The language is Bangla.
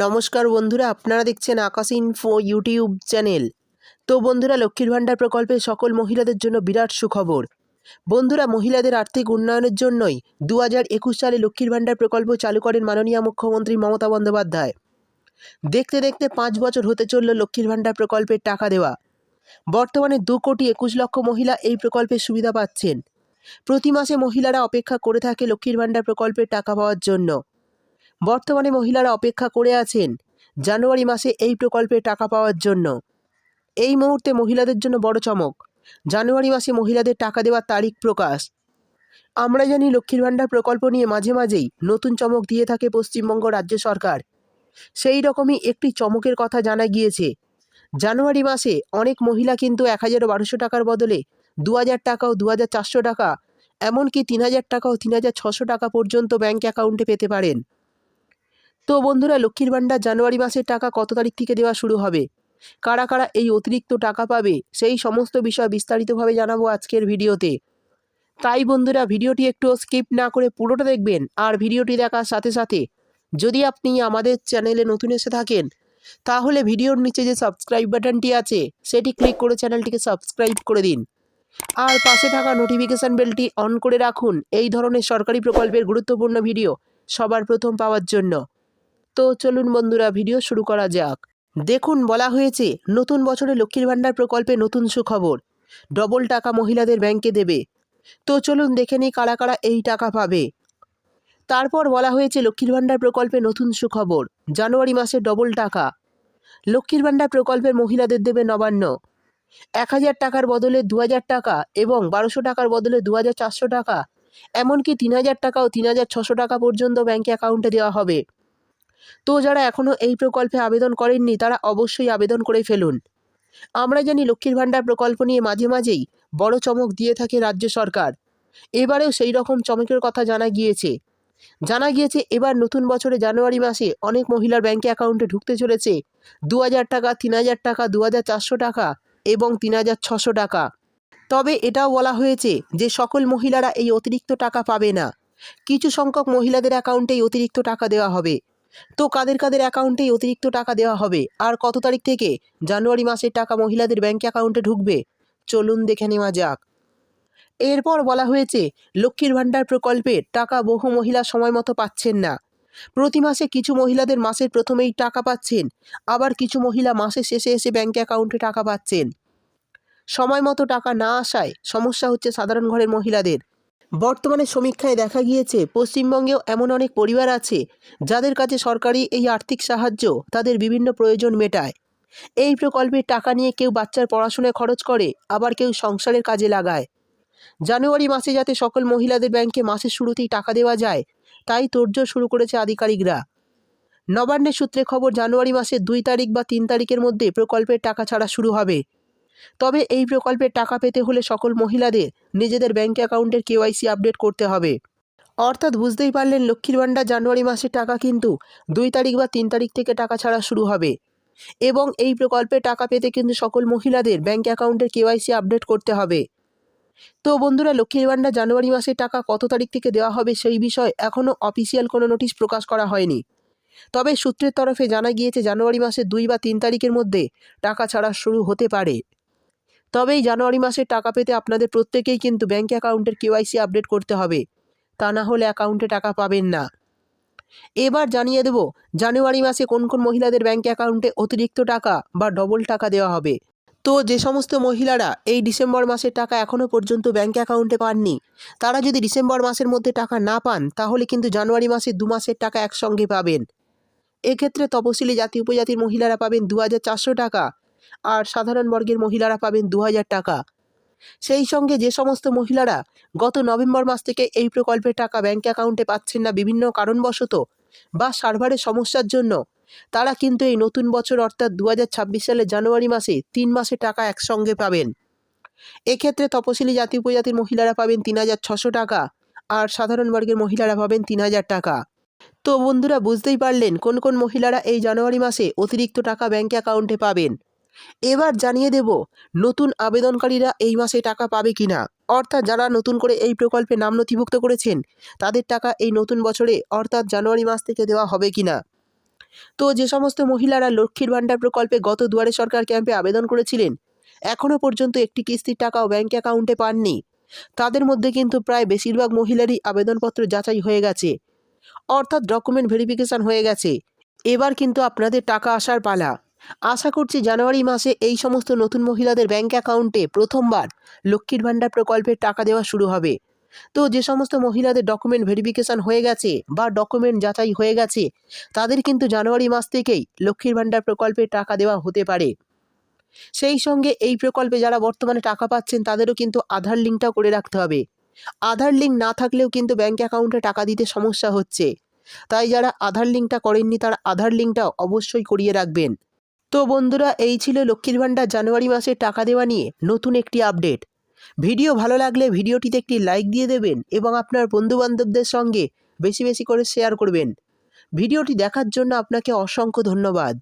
নমস্কার বন্ধুরা, আপনারা দেখছেন আকাশ ইনফো ইউটিউব চ্যানেল তো বন্ধুরা, লক্ষ্মীর ভাণ্ডার প্রকল্পে সকল মহিলাদের জন্য বিরাট সুখবর। বন্ধুরা, মহিলাদের আর্থিক উন্নয়নের জন্যই দু হাজার একুশ সালে লক্ষ্মীর ভাণ্ডার প্রকল্প চালু করেন মাননীয় মুখ্যমন্ত্রী মমতা বন্দ্যোপাধ্যায়। দেখতে দেখতে পাঁচ বছর হতে চলল লক্ষ্মীর ভাণ্ডার প্রকল্পের টাকা দেওয়া। বর্তমানে দু কোটি একুশ লক্ষ মহিলা এই প্রকল্পের সুবিধা পাচ্ছেন। প্রতি মাসে মহিলারা অপেক্ষা করে থাকে লক্ষ্মীর ভাণ্ডার প্রকল্পের টাকা পাওয়ার জন্য। বর্তমানে মহিলারা অপেক্ষা করে আছেন জানুয়ারি মাসে এই প্রকল্পে টাকা পাওয়ার জন্য। এই মুহূর্তে মহিলাদের জন্য বড় চমক। জানুয়ারি মাসে মহিলাদের টাকা দেওয়ার তারিখ প্রকাশ। আমরা জানি লক্ষ্মীর ভাণ্ডার প্রকল্প নিয়ে মাঝে মাঝেই নতুন চমক দিয়ে থাকে পশ্চিমবঙ্গ রাজ্য সরকার। সেই রকমই একটি চমকের কথা জানা গিয়েছে। জানুয়ারি মাসে অনেক মহিলা কিন্তু এক হাজার বারোশো টাকার বদলে দু হাজার টাকা ও দু হাজার চারশো টাকা, এমনকি তিন হাজার টাকা ও তিন হাজার ছশো টাকা পর্যন্ত ব্যাঙ্ক অ্যাকাউন্টে পেতে পারেন। তো বন্ধুরা, লক্ষ্মীর ভাণ্ডার জানুয়ারি মাসের টাকা কত তারিখ থেকে দেওয়া শুরু হবে? কারা কারা এই অতিরিক্ত টাকা পাবে? সেই সমস্ত বিষয় বিস্তারিতভাবে জানাব আজকের ভিডিওতে। তাই বন্ধুরা, ভিডিওটি একটু স্কিপ না করে পুরোটা দেখবেন আর ভিডিওটি দেখার সাথে সাথে যদি আপনি আমাদের চ্যানেলে নতুন এসে থাকেন, তাহলে ভিডিওর নিচে যে সাবস্ক্রাইব বাটনটি আছে, সেটি ক্লিক করে চ্যানেলটিকে সাবস্ক্রাইব করে দিন। আর পাশে থাকা নোটিফিকেশান বেলটি অন করে রাখুন। এই ধরনের সরকারি প্রকল্পের গুরুত্বপূর্ণ ভিডিও সবার প্রথম পাওয়ার জন্য। তো চলুন বন্ধুরা, ভিডিও শুরু করা যাক। দেখুন, বলা হয়েছে নতুন বছরে লক্ষ্মীর ভাণ্ডার প্রকল্পে নতুন সুখবর। ডবল টাকা মহিলাদের ব্যাংকে দেবে। তো চলুন দেখে নিই কারা কারা এই টাকা পাবে। তারপর বলা হয়েছে লক্ষ্মীর ভাণ্ডার প্রকল্পে নতুন সুখবর। জানুয়ারি মাসে ডবল টাকা। লক্ষ্মীর ভাণ্ডার প্রকল্পের মহিলাদের দেবে নবান্ন। এক হাজার টাকার বদলে দু হাজার টাকা এবং বারোশো টাকার বদলে দু হাজার চারশো টাকা। এমনকি তিন হাজার টাকা ও তিন হাজার ছশো টাকা পর্যন্ত ব্যাঙ্কে অ্যাকাউন্টে দেওয়া হবে। তো যারা এখনও এই প্রকল্পে আবেদন করেননি, তারা অবশ্যই আবেদন করে ফেলুন। আমরা জানি লক্ষ্মীর ভাণ্ডার প্রকল্প নিয়ে মাঝে মাঝেই বড় চমক দিয়ে থাকে রাজ্য সরকার। এবারেও সেই রকম চমকের কথা জানা গিয়েছে। জানা গিয়েছে, এবার নতুন বছরে জানুয়ারি মাসে অনেক মহিলার ব্যাঙ্কে অ্যাকাউন্টে ঢুকতে চলেছে দু হাজার টাকা তিন হাজার টাকা দু হাজার চারশো টাকা এবং তিন টাকা। তবে এটাও বলা হয়েছে যে সকল মহিলারা এই অতিরিক্ত টাকা পাবে না। কিছু সংখ্যক মহিলাদের অ্যাকাউন্টেই অতিরিক্ত টাকা দেওয়া হবে। তো কাদের কাদের অ্যাকাউন্টেই অতিরিক্ত টাকা দেওয়া হবে? আর কত তারিখ থেকে? জানুয়ারি মাসের টাকা মহিলাদের ব্যাঙ্ক অ্যাকাউন্টে ঢুকবে। চলুন দেখে নেওয়া যাক। এরপর বলা হয়েছে, লক্ষ্মীর ভাণ্ডার প্রকল্পের টাকা বহু মহিলা সময় মতো পাচ্ছেন না। প্রতি মাসে কিছু মহিলাদের মাসের প্রথমেই টাকা পাচ্ছেন, আবার কিছু মহিলা মাসের শেষে এসে ব্যাঙ্ক অ্যাকাউন্টে টাকা পাচ্ছেন। সময় মতো টাকা না আসায় সমস্যা হচ্ছে সাধারণ ঘরের মহিলাদের। বর্তমানে সমীক্ষায় দেখা গিয়েছে, পশ্চিমবঙ্গেও এমন অনেক পরিবার আছে যাদের কাছে সরকারি এই আর্থিক সাহায্য তাদের বিভিন্ন প্রয়োজন মেটায়। এই প্রকল্পের টাকা নিয়ে কেউ বাচ্চার পড়াশোনায় খরচ করে, আবার কেউ সংসারের কাজে লাগায়। জানুয়ারি মাসে যাতে সকল মহিলাদের ব্যাংকে মাসের শুরুতেই টাকা দেওয়া যায়, তাই তোড়জোড় শুরু করেছে আধিকারিকরা। নবান্নের সূত্রে খবর, জানুয়ারি মাসের দুই তারিখ বা তিন তারিখের মধ্যে প্রকল্পের টাকা ছাড়া শুরু হবে। তবে এই প্রকল্পের টাকা পেতে হলে সকল মহিলাদের নিজেদের ব্যাঙ্ক অ্যাকাউন্টের কেওয়াইসি আপডেট করতে হবে। অর্থাৎ বুঝতেই পারলেন লক্ষ্মীর ভাণ্ডার জানুয়ারি মাসের টাকা কিন্তু দুই তারিখ বা তিন তারিখ থেকে টাকা ছাড়া শুরু হবে। এবং এই প্রকল্পে টাকা পেতে কিন্তু সকল মহিলাদের ব্যাঙ্ক অ্যাকাউন্টের কেওয়াইসি আপডেট করতে হবে। তো বন্ধুরা, লক্ষ্মীর ভাণ্ডার জানুয়ারি মাসের টাকা কত তারিখ থেকে দেওয়া হবে সেই বিষয়ে এখনও অফিসিয়াল কোনো নোটিশ প্রকাশ করা হয়নি। তবে সূত্রের তরফে জানা গিয়েছে, জানুয়ারি মাসের দুই বা তিন তারিখের মধ্যে টাকা ছাড়া শুরু হতে পারে। তবে এই জানুয়ারি মাসে টাকা পেতে আপনাদের প্রত্যেকেই কিন্তু ব্যাঙ্ক অ্যাকাউন্টের কেওয়াইসি আপডেট করতে হবে। তা না হলে অ্যাকাউন্টে টাকা পাবেন না। এবার জানিয়ে দেব, জানুয়ারি মাসে কোন কোন মহিলাদের ব্যাঙ্ক অ্যাকাউন্টে অতিরিক্ত টাকা বা ডবল টাকা দেওয়া হবে? তো যে সমস্ত মহিলারা এই ডিসেম্বর মাসের টাকা এখনও পর্যন্ত ব্যাঙ্ক অ্যাকাউন্টে পাননি, তারা যদি ডিসেম্বর মাসের মধ্যে টাকা না পান, তাহলে কিন্তু জানুয়ারি মাসে দু মাসের টাকা একসঙ্গে পাবেন। এক্ষেত্রে তপশিলি জাতি উপজাতির মহিলারা পাবেন দু হাজার চারশো টাকা আর সাধারণ বর্গের মহিলারা পাবেন দু হাজার টাকা। সেই সঙ্গে যে সমস্ত মহিলারা গত নভেম্বর মাস থেকে এই প্রকল্পের টাকা ব্যাঙ্ক অ্যাকাউন্টে পাচ্ছেন না বিভিন্ন কারণবশত বা সার্ভারের সমস্যার জন্য, তারা কিন্তু এই নতুন বছর অর্থাৎ দু হাজার ছাব্বিশ সালের জানুয়ারি মাসে তিন মাসে টাকা একসঙ্গে পাবেন। এক্ষেত্রে তপশিলি জাতি উপজাতির মহিলারা পাবেন তিন হাজার ছশো টাকা আর সাধারণ বর্গের মহিলারা পাবেন তিন হাজার টাকা। তো বন্ধুরা, বুঝতেই পারলেন কোন কোন মহিলারা এই জানুয়ারি মাসে অতিরিক্ত টাকা ব্যাঙ্ক অ্যাকাউন্টে পাবেন। এবার জানিয়ে দেব, নতুন আবেদনকারীরা এই মাসে টাকা পাবে কিনা। অর্থাৎ যারা নতুন করে এই প্রকল্পে নাম নথিভুক্ত করেছেন, তাদের টাকা এই নতুন বছরে, অর্থাৎ জানুয়ারি মাস থেকে দেওয়া হবে কিনা। তো যে সমস্ত মহিলারা লক্ষ্মীর ভাণ্ডার প্রকল্পে গত দুয়ারে সরকার ক্যাম্পে আবেদন করেছিলেন এখনও পর্যন্ত একটি কিস্তির টাকাও ব্যাঙ্ক অ্যাকাউন্টে পাননি। তাদের মধ্যে কিন্তু প্রায় বেশিরভাগ মহিলারই আবেদনপত্র যাচাই হয়ে গেছে। অর্থাৎ ডকুমেন্ট ভেরিফিকেশান হয়ে গেছে। এবার কিন্তু আপনাদের টাকা আসার পালা। আশা করছি জানুয়ারি মাসে এই সমস্ত নতুন মহিলাদের ব্যাঙ্ক অ্যাকাউন্টে প্রথমবার লক্ষ্মীর ভাণ্ডার প্রকল্পের টাকা দেওয়া শুরু হবে। তো যে সমস্ত মহিলাদের ডকুমেন্ট ভেরিফিকেশান হয়ে গেছে বা ডকুমেন্ট যাচাই হয়ে গেছে, তাদের কিন্তু জানুয়ারি মাস থেকেই লক্ষ্মীর ভাণ্ডার প্রকল্পে টাকা দেওয়া হতে পারে। সেই সঙ্গে এই প্রকল্পে যারা বর্তমানে টাকা পাচ্ছেন, তাদেরও কিন্তু আধার লিঙ্কটাও করে রাখতে হবে। আধার লিঙ্ক না থাকলেও কিন্তু ব্যাঙ্ক অ্যাকাউন্টে টাকা দিতে সমস্যা হচ্ছে। তাই যারা আধার লিঙ্কটা করেননি, তারা আধার লিঙ্কটাও অবশ্যই করিয়ে রাখবেন। তো বন্ধুরা, এই ছিল লক্ষ্মীর ভাণ্ডার জানুয়ারি মাসে টাকা দেওয়া নিয়ে নতুন একটি আপডেট। ভিডিও ভালো লাগলে ভিডিওটিতে একটি লাইক দিয়ে দেবেন এবং আপনার বন্ধুবান্ধবদের সঙ্গে বেশি বেশি করে শেয়ার করবেন। ভিডিওটি দেখার জন্য আপনাকে অসংখ্য ধন্যবাদ।